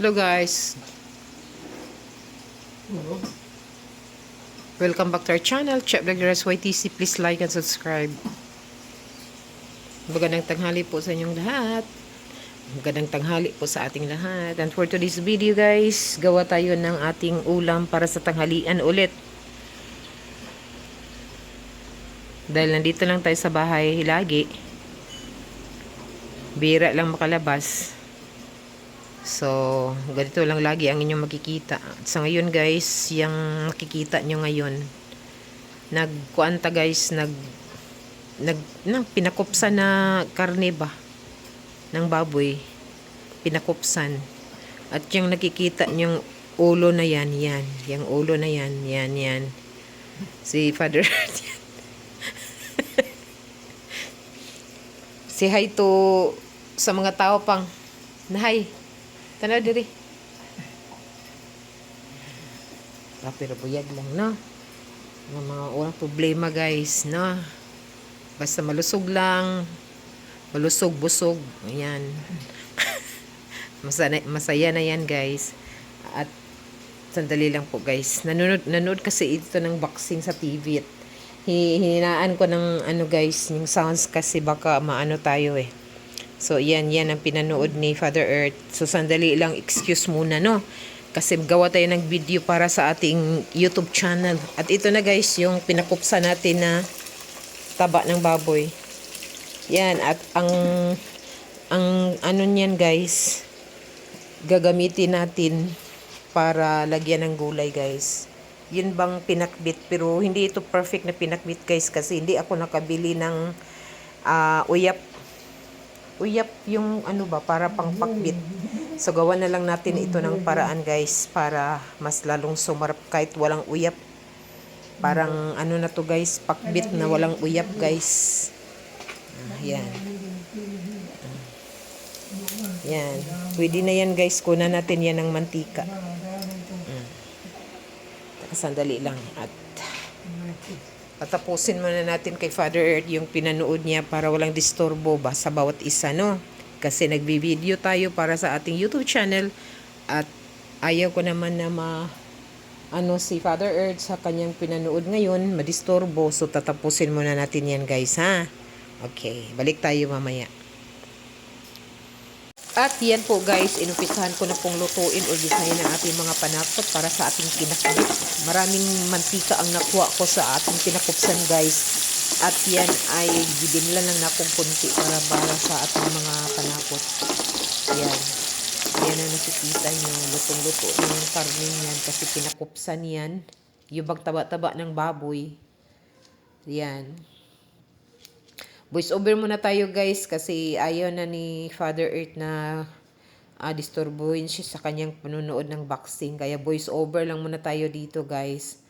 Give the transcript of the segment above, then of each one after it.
Hello guys. Welcome back to our channel, Chef Vloggers YTC. Please like and subscribe. Magandang tanghali po sa inyong lahat. Magandang tanghali po sa ating lahat. And for today's video guys, gawa tayo ng ating ulam para sa tanghalian ulit. Dahil nandito lang tayo sa bahay lagi. Bira lang makalabas. So, ganito lang lagi ang inyong makikita. Sa ngayon guys, yung makikita nyo ngayon, nagkuanta guys, nag, nag, nang pinakupsan na karne ba? ng baboy. Pinakupsan. At yung nakikita nyong ulo na yan, yan. Yung ulo na yan, yan, yan. Si Father si hi to sa mga tao pang nahay tanaw diri. Ah, pero buyag lang no? Ng mga unang problema guys no? Basta malusog lang. Malusog busog. Ayan. Masaya, masaya na yan guys. At sandali lang po guys. Nanonood, nanood kasi ito ng boxing sa TV at hi- hinaan ko ng ano guys yung sounds kasi baka maano tayo eh So, yan, yan ang pinanood ni Father Earth. So, sandali lang, excuse muna, no? Kasi gawa tayo ng video para sa ating YouTube channel. At ito na guys, yung pinakupsa natin na taba ng baboy. Yan, at ang, ang ano niyan guys, gagamitin natin para lagyan ng gulay guys. Yun bang pinakbit, pero hindi ito perfect na pinakbit guys kasi hindi ako nakabili ng ah, uyap uyap yung ano ba para pang pakbit. So gawa na lang natin ito ng paraan guys para mas lalong sumarap kahit walang uyap. Parang ano na to guys, pakbit na walang uyap guys. Ah, yan. Pwede na yan guys, kunan natin yan ng mantika. Mm. Sandali lang at Patapusin muna natin kay Father Earth yung pinanood niya para walang disturbo ba sa bawat isa, no? Kasi nagbi-video tayo para sa ating YouTube channel at ayaw ko naman na ma ano si Father Earth sa kanyang pinanood ngayon, madisturbo. So tatapusin muna natin yan guys, ha? Okay, balik tayo mamaya. At yan po guys, inumpisahan ko na pong lutuin o gisahin ang ating mga panakot para sa ating pinakbit. Maraming mantika ang nakuha ko sa ating pinakupsan guys. At yan ay gibinlan lang na akong kunti para para sa ating mga panakot. Yan. Yan ang nakikita nyo. Lutong-luto na yung karne niyan kasi pinakupsan yan. Yung bang taba-taba ng baboy. Yan. Voice over muna tayo guys kasi ayaw na ni Father Earth na uh, disturbuhin siya sa kanyang panunood ng boxing. Kaya voice over lang muna tayo dito guys.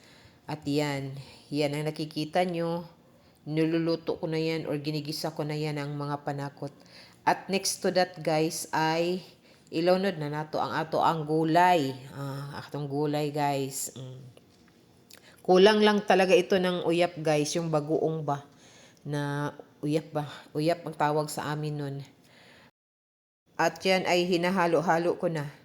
At yan, yan ang nakikita nyo. Niluluto ko na yan or ginigisa ko na yan ang mga panakot. At next to that guys ay ilunod na nato ang ato ang gulay. Ah, atong gulay guys. Mm. Kulang lang talaga ito ng uyap guys, yung bagoong ba na uyap ba? Uyap ang tawag sa amin nun. At yan ay hinahalo-halo ko na.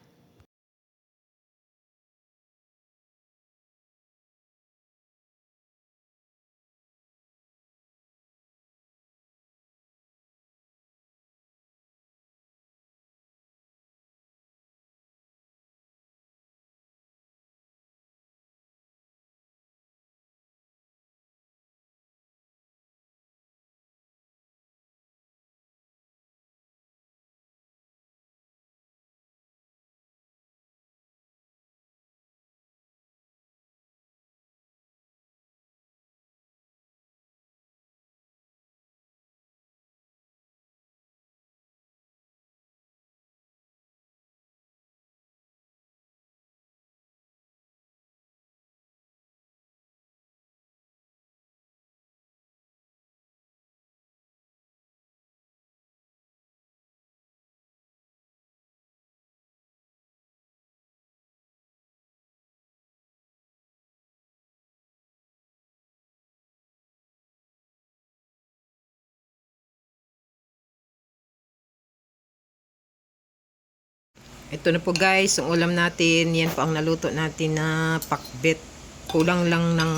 Ito na po guys, ang ulam natin. Yan po ang naluto natin na pakbet. Kulang lang ng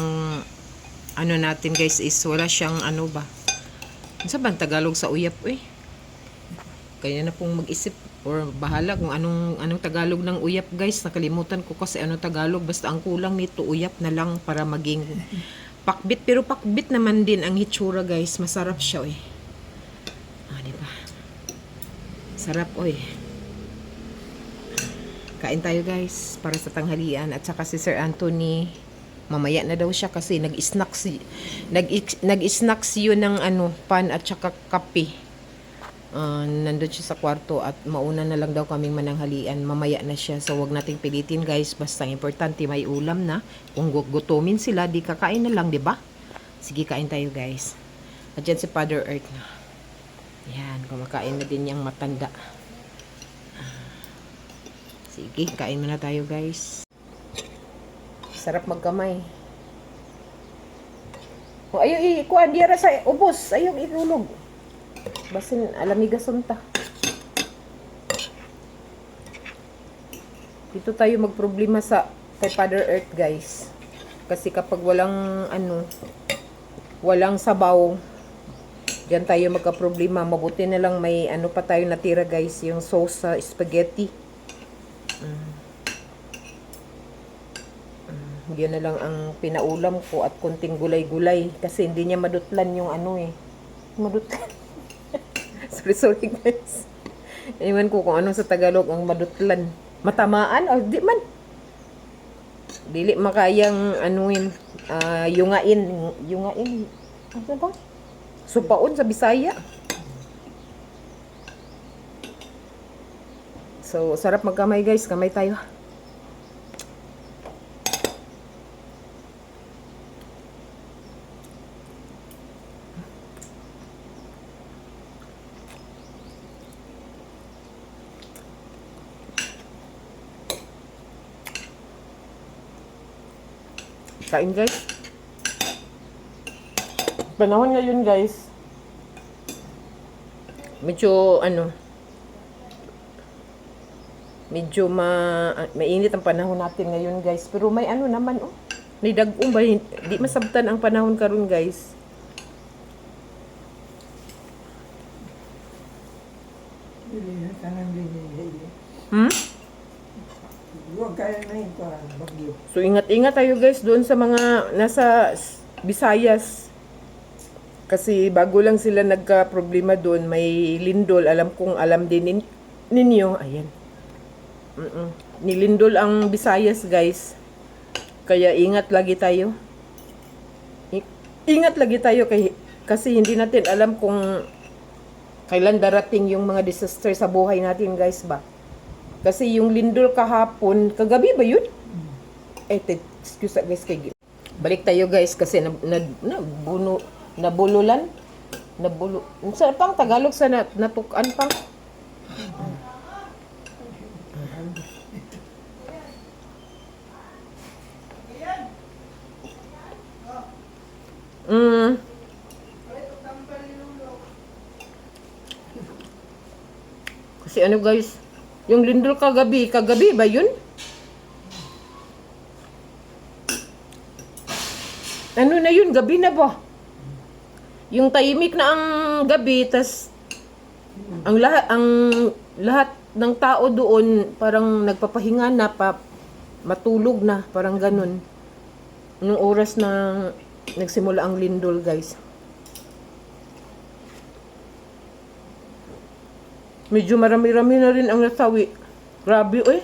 ano natin guys is wala siyang ano ba. Sa bang Tagalog sa uyap eh? Kaya na pong mag-isip or bahala kung anong anong Tagalog ng uyap guys. Nakalimutan ko kasi ano Tagalog. Basta ang kulang nito uyap na lang para maging pakbit. Pero pakbit naman din ang hitsura guys. Masarap siya eh. Ah, di ba? Sarap oy. Kain tayo guys para sa tanghalian. At saka si Sir Anthony mamaya na daw siya kasi nag-snacks nag nag-snacks yun ng ano pan at saka kape. Uh, nandun siya sa kwarto at mauna na lang daw kaming mananghalian. Mamaya na siya. So wag nating pilitin guys. Basta importante may ulam na. Kung gu- gutumin sila di kakain na lang di ba? Sige kain tayo guys. At si Father Earth na. Yan kumakain na din yung matanda Sige, kain muna tayo guys. Sarap magkamay. O, ayaw ikuan, diara sa ubos. Ayaw itulog. Basin, alamiga sunta. Dito tayo magproblema sa kay Father Earth guys. Kasi kapag walang ano, walang sabaw, Diyan tayo magka-problema. Mabuti na lang may ano pa tayo natira guys, yung sauce sa spaghetti. Yun na lang ang pinaulam ko at kunting gulay-gulay kasi hindi niya madutlan yung ano eh. Madutlan. sorry, sorry guys. Ewan ko kung ano sa Tagalog ang madutlan. Matamaan? O di man. Dili makayang anuin, ah, yungain. Yungain. Ano ba? Supaon sa Bisaya. So, sarap magkamay guys. Kamay tayo. Kain guys. Panahon ngayon guys. Medyo ano Medyo ma mainit ang panahon natin ngayon guys. Pero may ano naman oh. May dagong ba? Di masabtan ang panahon karon guys. Hmm? So ingat-ingat tayo guys doon sa mga nasa Visayas. Kasi bago lang sila nagka-problema doon, may lindol. Alam kong alam din nin- ninyo. Ayan. Mm-mm. Nilindol ang Visayas guys. Kaya ingat lagi tayo. Ingat lagi tayo kay kasi hindi natin alam kung kailan darating yung mga disaster sa buhay natin guys ba. Kasi yung lindol kahapon, kagabi ba yun? Eh, excuse guys kay Balik tayo guys kasi na, na, na buno, nabululan. Nabulo. Sa pang Tagalog sa nat, natukan pang. Mm. Kasi ano guys, yung lindol kagabi, kagabi ba yun? Ano na yun, gabi na ba? Yung tahimik na ang gabi, tas ang lahat, ang lahat ng tao doon parang nagpapahinga na pa matulog na, parang ganun. Nung oras na nagsimula ang lindol, guys. Medyo marami-rami na rin ang nasawi. Grabe, oy.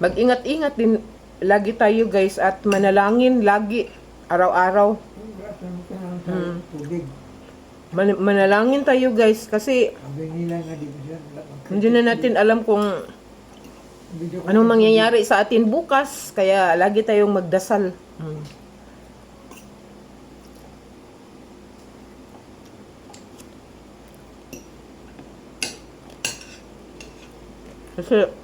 Mag-ingat-ingat din lagi tayo, guys, at manalangin lagi, araw-araw. Tubig. Man- manalangin tayo, guys, kasi hindi na natin alam kung anong mangyayari sa atin bukas. Kaya lagi tayong magdasal. Mm. Kasi